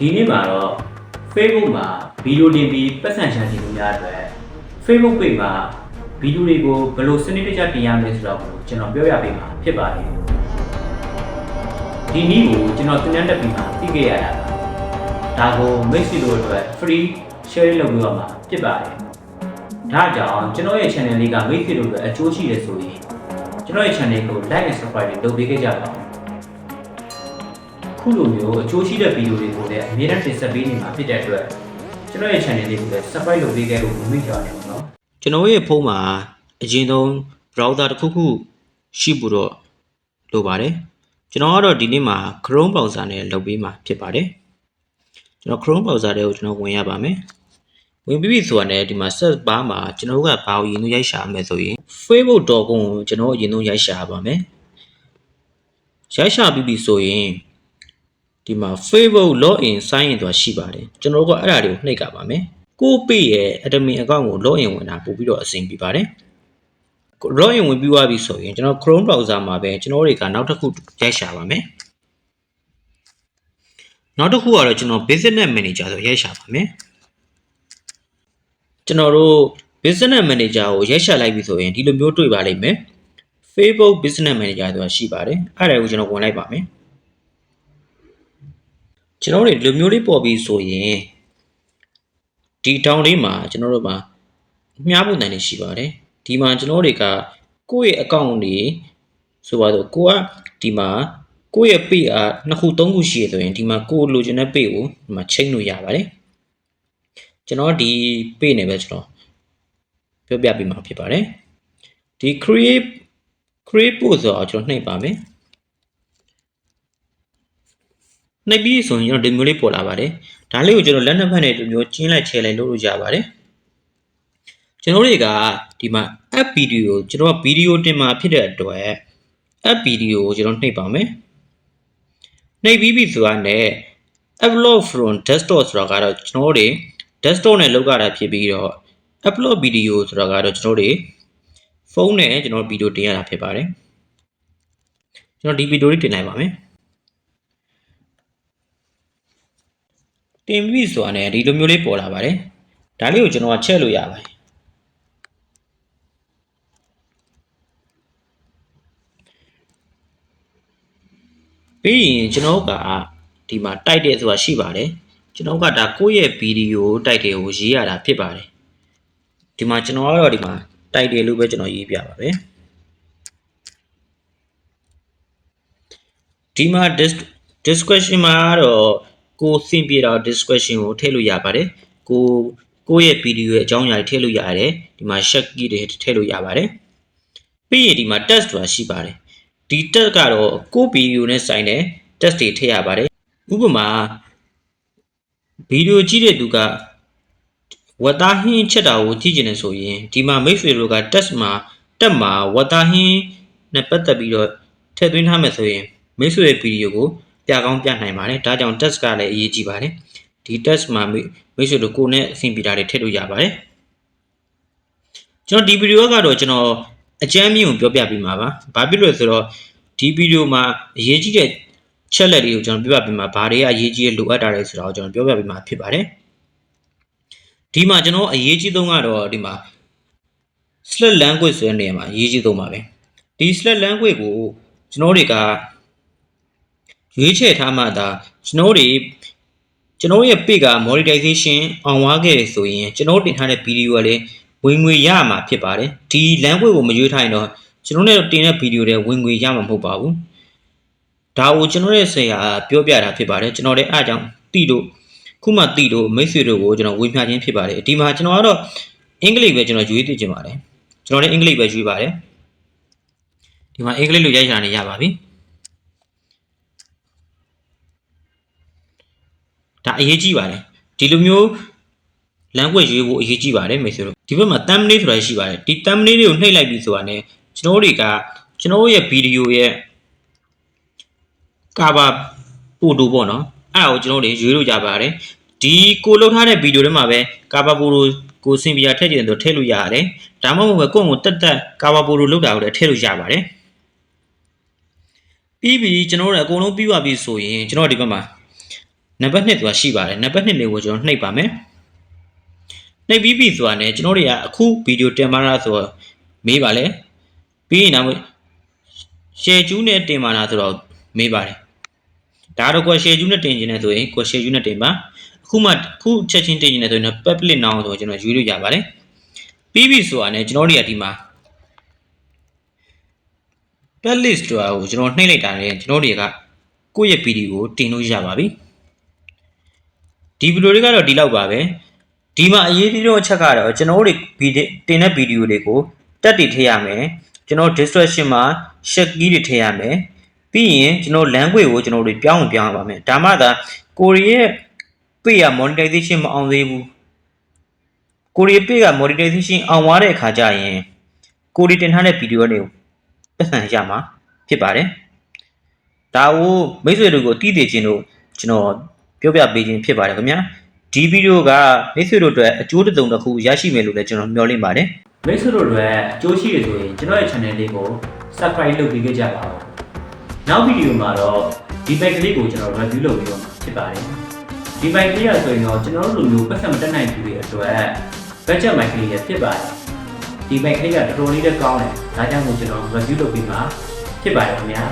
ဒီနေ့မှာတော့ Facebook မှာဗီဒီယိုတင်ပြီးပတ်စံချန်စီလို့များအတွက် Facebook page မှာဗီဒီယိုတွေကိုဘယ်လိုစနစ်တကျတင်ရမလဲဆိုတော့ကျွန်တော်ပြောရပေးမှာဖြစ်ပါတယ်ဒီနည်းကိုကျွန်တော်သင်တန်းတက်ပြီးမှသိခဲ့ရတာပါဒါကိုမိတ်ဆွေတို့အတွက် free share လုပ်ပြီးတော့မှာဖြစ်ပါတယ်ဒါကြောင့်ကျွန်တော်ရဲ့ channel လေးကမိတ်ဆွေတို့အတွက်အကျိုးရှိတယ်ဆိုရင်ကျွန်တော်ရဲ့ channel ကို like and subscribe လုပ်ပေးခဲ့ကြပါဦး ခုလိုမျိုးအကျိုးရှိတဲ့ဗီဒီယိုတွေကိုလည်းအမြဲတမ်းတင်ဆက်ပေးနေမှာဖြစ်တဲ့အတွက်ကျွန်တော်ရဲ့ channel လေးကိုလည်း subscribe လုပ်ပေးခဲ့လို့မမေ့ကြပါနဲ့ပေါ့နော်ကျွန်တော်ရဲ့ဖုန်းမှာအရင်ဆုံး browser တစ်ခုခုရှိဖို့တော့လိုပါတယ်ကျွန်တော်ကတော့ဒီနေ့မှာ Chrome browser နဲ့လုပ်ပေးမှာဖြစ်ပါတယ်ကျွန်တော် Chrome browser တွေကိုကျွန်တော်ဝင်ရပါမယ်ဝင်ပြီးပြီဆိုတာနဲ့ဒီမှာ search bar မှာကျွန်တော်တို့ကဘာကိုရင်သုံးရိုက်ရှာမယ်ဆိုရင် facebook.com ကိုကျွန်တော်ရင်သုံးရိုက်ရှာပါမယ်ရိုက်ရှာပြီးပြီဆိုရင် ဒီမှာ Facebook login sign in ဆိုတာရှိပါတယ်ကျွန်တော်တို့ကအဲ့ဒါတွေကိုနှိပ်ကြပါမယ်ကိုပေရဲ့ admin account ကို login ဝင်တာပို့ပြီးတော့အဆင်ပြေပါတယ် login ဝင်ပြီးသွားပြီဆိုရင်ကျွန်တော် Chrome browser မှာပဲကျွန်တော်တွေကနောက်တစ်ခုရိုက်ရှာပါမယ်နောက်တစ်ခုကတော့ကျွန်တော် business manager ဆိုရိုက်ရှာပါမယ်ကျွန်တော်တို့ business manager ကိုရိုက်ရှာလိုက်ပြီဆိုရင်ဒီလိုမျိုးတွေ့ပါလိမ့်မယ် Facebook business manager ဆိုတာရှိပါတယ်အဲ့ဒါကိုကျွန်တော်ဝင်လိုက်ပါမယ် ကျွန်တော်တို့ဒီလိုမျိုးလေးပေါ်ပြီးဆိုရင်ဒီတောင်လေးမှာကျွန်တော်တို့မှာမြားပုံတန်တွေရှိပါတယ်ဒီမှာကျွန်တော်တွေကကိုယ့်ရဲ့အကောင့်တွေဆိုပါတော့ကိုကဒီမှာကိုယ့်ရဲ့ page အားနှစ်ခုသုံးခုရှိရဆိုရင်ဒီမှာကိုယ်လိုချင်တဲ့ page ကိုဒီမှာချိန်လို့ရပါတယ်ကျွန်တော်ဒီ page နဲ့ပဲကျွန်တော်ပြောပြပေးမှာဖြစ်ပါတယ်ဒီ create create post ဆိုတော့ကျွန်တော်နှိပ်ပါမယ် နှိပ်ပြီးဆိုရင်ကျွန်တော်ဒီမျိုးလေးပေါ်လာပါတယ်ဒါလေးကိုကျွန်တော်လက်နှစ်ဖက်နဲ့ဒီမျိုးကျင်းလိုက်ချဲလိုက်လုပ်လို့ရပါတယ်ကျွန်တော်တွေကဒီမှာ app video ကျွန်တော်က video တင်မှာဖြစ်တဲ့အတွက် app video ကိုကျွန်တော်နှိပ်ပါမယ်နှိပ်ပြီးပြီဆိုတာနဲ့ upload from desktop ဆိုတာကတော့ကျွန်တော်တွေ desktop နဲ့လုပ်ရတာဖြစ်ပြီးတော့ upload video ဆိုတာကတော့ကျွန်တော်တွေဖုန်းနဲ့ကျွန်တော်ဗီဒီယိုတင်ရတာဖြစ်ပါတယ်ကျွန်တော်ဒီဗီဒီယိုလေးတင်လိုက်ပါမယ် တင်ပြီဆိုတာနဲ့ဒီလိုမျိုးလေးပေါ်လာပါတယ်ဒါလေးကိုကျွန်တော်ကချက်လို့ရပါတယ်ပြီးရင်ကျွန်တော်ကဒီမှာတိုက်တယ်ဆိုတာရှိပါတယ်ကျွန်တော်ကဒါကိုယ့်ရဲ့ဗီဒီယိုတိုက်တယ်ကိုရေးရတာဖြစ်ပါတယ်ဒီမှာကျွန်တော်ကတော့ဒီမှာတိုက်တယ်လို့ပဲကျွန်တော်ရေးပြပါပဲဒီမှာ discussion မှာတော့ ကိုစင်ပြေတာ discussion ကိုထည့်လို့ရပါတယ်ကိုကိုယ့်ရဲ့ဗီဒီယိုရဲ့အကြောင်းအရာတွေထည့်လို့ရတယ်ဒီမှာ check key တွေထည့်လို့ရပါတယ်ပြီးရင်ဒီမှာ test ဆိုတာရှိပါတယ်ဒီ test ကတော့ကိုဗီဒီယိုနဲ့ဆိုင်တဲ့ test တွေထည့်ရပါတယ်ဥပမာဗီဒီယိုကြည့်တဲ့သူကဝတ်သားဟင်းချက်တာကိုကြည့်ကျင်နေဆိုရင်ဒီမှာမိတ်ဆွေတို့က test မှာတက်မှာဝတ်သားဟင်းနဲ့ပတ်သက်ပြီးတော့ထည့်သွင်းထားမယ်ဆိုရင်မိတ်ဆွေရဲ့ဗီဒီယိုကို ပြကောင်းပြနိုင်ပါတယ်ဒါကြောင့် test ကလည်းအရေးကြီးပါတယ်ဒီ test မှာမိတ်ဆွေတို့ကိုယ်နဲ့အဆင်ပြေတာတွေထည့်လို့ရပါတယ်ကျွန်တော်ဒီဗီဒီယိုကတော့ကျွန်တော်အကြမ်းမြင့်ကိုပြောပြပေးမှာပါဘာဖြစ်လို့လဲဆိုတော့ဒီဗီဒီယိုမှာအရေးကြီးတဲ့ချက်လက်တွေကိုကျွန်တော်ပြောပြပေးမှာဘာတွေကအရေးကြီးတဲ့လိုအပ်တာလဲဆိုတာကိုကျွန်တော်ပြောပြပေးမှာဖြစ်ပါတယ်ဒီမှာကျွန်တော်အရေးကြီးဆုံးကတော့ဒီမှာ slat language ဆိုတဲ့နေရာမှာအရေးကြီးဆုံးပါပဲဒီ slat language ကိုကျွန်တော်တွေက ရွေးချယ်ထားမှသာကျွန်တော်တွေကျွန်တော်ရဲ့ page က monetization အောင်သွားခဲ့တယ်ဆိုရင်ကျွန်တော်တင်ထားတဲ့ video ကလည်းဝင်ငွေရမှာဖြစ်ပါတယ်ဒီ language ကိုမရွေးထားရင်တော့ကျွန်တော်နဲ့တင်တဲ့ video တွေဝင်ငွေရမှာမဟုတ်ပါဘူးဒါကိုကျွန်တော်ရဲ့ဆရာပြောပြတာဖြစ်ပါတယ်ကျွန်တော်လည်းအားကြောင့်တိလို့ခုမှတိလို့မိတ်ဆွေတို့ကိုကျွန်တော်ဝေမျှခြင်းဖြစ်ပါတယ်ဒီမှာကျွန်တော်ကတော့အင်္ဂလိပ်ပဲကျွန်တော်ရွေးသိချင်ပါတယ်ကျွန်တော်လည်းအင်္ဂလိပ်ပဲရွေးပါတယ်ဒီမှာအင်္ဂလိပ်လိုရိုက်ရှာနေရပါပြီ ဒါအရေးကြီးပါတယ်ဒီလိုမျိုး language ရွေးဖို့အရေးကြီးပါတယ်မိတ်ဆွေတို့ဒီဘက်မှာ thumbnail ဆိုတာရှိပါတယ်ဒီ thumbnail တွေကိုနှိပ်လိုက်ပြီဆိုတာ ਨੇ ကျွန်တော်တွေကကျွန်တော်ရဲ့ဗီဒီယိုရဲ့ cover photo ပေါ့နော်အဲ့ဒါကိုကျွန်တော်တို့ရွေးလို့ကြပါတယ်ဒီကိုလှုပ်ထားတဲ့ဗီဒီယိုထဲမှာပဲ cover photo ကိုစင်ပြာထည့်ကြတယ်ဆိုထည့်လို့ရတယ်ဒါမှမဟုတ်ပဲကိုယ့်ကိုတက်တက် cover photo လုပ်တာကိုလည်းထည့်လို့ရပါတယ်ပြီးပြီကျွန်တော်တို့အကုန်လုံးပြီးပါပြီဆိုရင်ကျွန်တော်ဒီဘက်မှာ နံပါတ်2ဆိုတာရှိပါတယ်နံပါတ်2လေးကိုကျွန်တော်နှိပ်ပါမယ်နှိပ်ပြီးပြီဆိုတာ ਨੇ ကျွန်တော်တွေကအခုဗီဒီယိုတင်ပါလားဆိုတော့မေးပါလေပြီးရင်နောက်ရှယ်ကျူးနဲ့တင်ပါလားဆိုတော့မေးပါတယ်ဒါတော့ကိုရှယ်ကျူးနဲ့တင်ခြင်းနဲ့ဆိုရင်ကိုရှယ်ကျူးနဲ့တင်ပါအခုမှအခုချက်ချင်းတင်ခြင်းနဲ့ဆိုရင် public now ဆိုတော့ကျွန်တော်ယူလို့ရပါတယ်ပြီးပြီဆိုတာ ਨੇ ကျွန်တော်တွေကဒီမှာ playlist ဆိုတာကိုကျွန်တော်နှိပ်လိုက်တာနဲ့ကျွန်တော်တွေကကိုယ့်ရဲ့ PD ကိုတင်လို့ရပါပြီ ဒီဗီဒီယိုတွေကတော့ဒီလောက်ပါပဲဒီမှာအရေးကြီးဆုံးအချက်ကတော့ကျွန်တော်တို့ဗီဒီတင်တဲ့ဗီဒီယိုတွေကိုတက်တည်ထည့်ရမယ်ကျွန်တော် distraction မှာ share key တွေထည့်ရမယ်ပြီးရင်ကျွန်တော် language ကိုကျွန်တော်တို့ပြောင်းပြောင်းရပါမယ်ဒါမှသာကိုရီးရဲ့ page က monetization မအောင်သေးဘူးကိုရီး page က monetization အောင်သွားတဲ့အခါကျရင်ကိုရီးတင်ထားတဲ့ဗီဒီယိုတွေကိုပတ်စံရမှာဖြစ်ပါတယ်။ဒါကိုမိတ်ဆွေတို့ကိုတည်တည်ခြင်းတို့ကျွန်တော် ပြောပြပေးခြင်းဖြစ်ပါတယ်ခင်ဗျာ။ဒီဗီဒီယိုကမိတ်ဆွေတို့အတွက်အကျိုးတစ်စုံတစ်ခုရရှိမယ်လို့လည်းကျွန်တော်မျှော်လင့်ပါတယ်မိတ်ဆွေတို့အတွက်အကျိုးရှိရဆိုရင်ကျွန်တော်ရဲ့ channel လေးကို subscribe လုပ်ပေးကြပါဦးနောက်ဗီဒီယိုမှာတော့ဒီ bike ကလေးကိုကျွန်တော် review လုပ်ပြီးတော့မှာဖြစ်ပါတယ်ဒီ bike ကလေးရဆိုရင်တော့ကျွန်တော်တို့လူမျိုးပတ်သက်မတက်နိုင်သူတွေအတွက် budget bike ကလေးရဖြစ်ပါတယ်ဒီ bike ကလေးကတော်တော်လေးလည်းကောင်းတယ်ဒါကြောင့်မို့ကျွန်တော် review လုပ်ပြီးမှာဖြစ်ပါတယ်ခင်ဗျာ